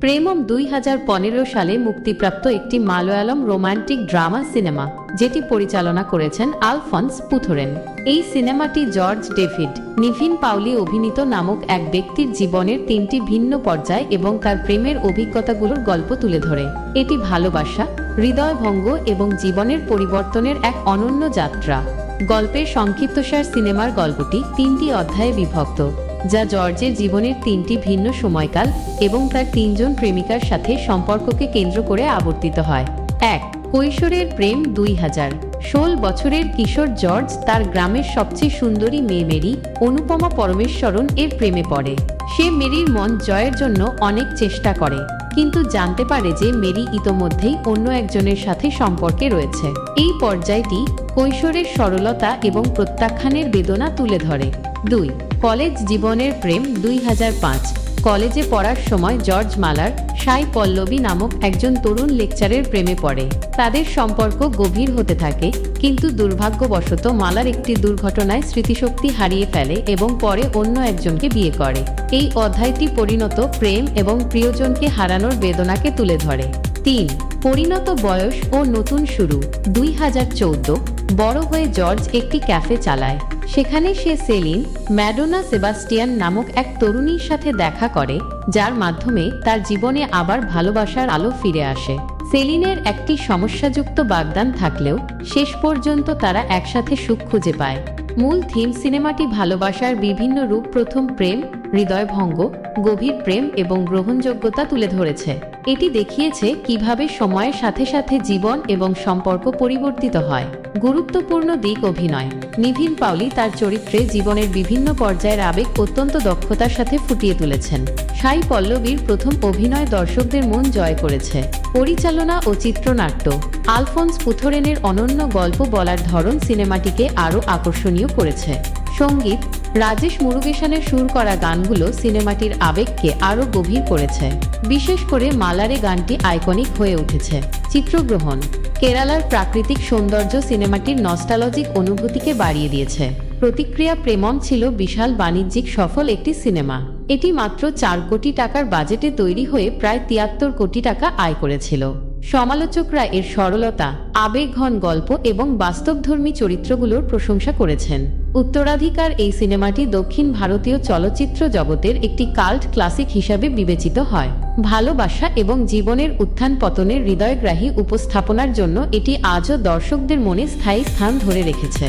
প্রেমম দুই হাজার পনেরো সালে মুক্তিপ্রাপ্ত একটি মালয়ালম রোমান্টিক ড্রামা সিনেমা, যেটি পরিচালনা করেছেন আলফন্স পুথোরেন। এই সিনেমাটি জর্জ ডেভিড, নিভিন পাউলি অভিনীত নামক এক ব্যক্তির জীবনের তিনটি ভিন্ন পর্যায় এবং তার প্রেমের অভিজ্ঞতাগুলোর গল্প তুলে ধরে। এটি ভালোবাসা, হৃদয়ভঙ্গ এবং জীবনের পরিবর্তনের এক অনন্য যাত্রা। গল্পের সংক্ষিপ্তসার সিনেমার গল্পটি তিনটি অধ্যায়ে বিভক্ত। যা জর্জের জীবনের তিনটি ভিন্ন সময়কাল এবং তার তিনজন প্রেমিকার সাথে সম্পর্ককে কেন্দ্র করে আবর্তিত হয়। এক, কৈশোরের প্রেম দুই হাজার। ষোল বছরের কিশোর জর্জ তার গ্রামের সবচেয়ে সুন্দরী মেয়ে মেরি, অনুপমা পরমেশ্বরন এর প্রেমে পড়ে। সে মেরির মন জয়ের জন্য অনেক চেষ্টা করে, কিন্তু জানতে পারে যে মেরি ইতোমধ্যেই অন্য একজনের সাথে সম্পর্কে রয়েছে। এই পর্যায়টি কৈশোরের সরলতা এবং প্রত্যাখ্যানের বেদনা তুলে ধরে। দুই, কলেজ জীবনের প্রেম দুই হাজার পাঁচ। কলেজে পড়ার সময় জর্জ মালার সাই পল্লবী নামক একজন তরুণ লেকচারের প্রেমে পড়ে। তাদের সম্পর্ক গভীর হতে থাকে, কিন্তু দুর্ভাগ্যবশত মালার একটি দুর্ঘটনায় স্মৃতিশক্তি হারিয়ে ফেলে এবং পরে অন্য একজনকে বিয়ে করে। এই অধ্যায়টি পরিণত প্রেম এবং প্রিয়জনকে হারানোর বেদনাকে তুলে ধরে। তিন, পরিণত বয়স ও নতুন শুরু। দুই হাজার চৌদ্দ, বড় হয়ে জর্জ একটি ক্যাফে চালায়। সেখানে সে সেলিন ম্যাডোনা সেবাস্টিয়ান নামক এক তরুণীর সাথে দেখা করে, যার মাধ্যমে তার জীবনে আবার ভালোবাসার আলো ফিরে আসে। সেলিনের একটি সমস্যাযুক্ত বাগদান থাকলেও শেষ পর্যন্ত তারা একসাথে সুখ খুঁজে পায়। মূল থিম সিনেমাটি ভালোবাসার বিভিন্ন রূপ প্রথম প্রেম হৃদয়ভঙ্গ গভীর প্রেম এবং গ্রহণযোগ্যতা তুলে ধরেছে। এটি দেখিয়েছে কীভাবে সময়ের সাথে সাথে জীবন এবং সম্পর্ক পরিবর্তিত হয়। গুরুত্বপূর্ণ দিক অভিনয়। নিভিন পাউলি তার চরিত্রে জীবনের বিভিন্ন পর্যায়ের আবেগ অত্যন্ত দক্ষতার সাথে ফুটিয়ে তুলেছেন। সাই পল্লবীর প্রথম অভিনয় দর্শকদের মন জয় করেছে। পরিচালনা ও চিত্রনাট্য। আলফোন্স পুথোরেনের অনন্য গল্প বলার ধরন সিনেমাটিকে আরও আকর্ষণীয় করেছে। সংগীত রাজেশ মুরুগেশনের সুর করা গানগুলো সিনেমাটির আবেগকে আরও গভীর করেছে। বিশেষ করে মালারে গানটি আইকনিক হয়ে উঠেছে। চিত্রগ্রহণ, কেরালার প্রাকৃতিক সৌন্দর্য সিনেমাটির নস্টালজিক অনুভূতিকে বাড়িয়ে দিয়েছে। প্রতিক্রিয়া প্রেমম ছিল বিশাল বাণিজ্যিক সফল একটি সিনেমা। এটি মাত্র চার কোটি টাকার বাজেটে তৈরি হয়ে প্রায় তিয়াত্তর কোটি টাকা আয় করেছিল। সমালোচকরা এর সরলতা আবেগঘন গল্প এবং বাস্তবধর্মী চরিত্রগুলোর প্রশংসা করেছেন। উত্তরাধিকার এই সিনেমাটি দক্ষিণ ভারতীয় চলচ্চিত্র জগতের একটি কাল্ট ক্লাসিক হিসাবে বিবেচিত হয়। ভালোবাসা এবং জীবনের উত্থান পতনের হৃদয়গ্রাহী উপস্থাপনার জন্য এটি আজও দর্শকদের মনে স্থায়ী স্থান ধরে রেখেছে।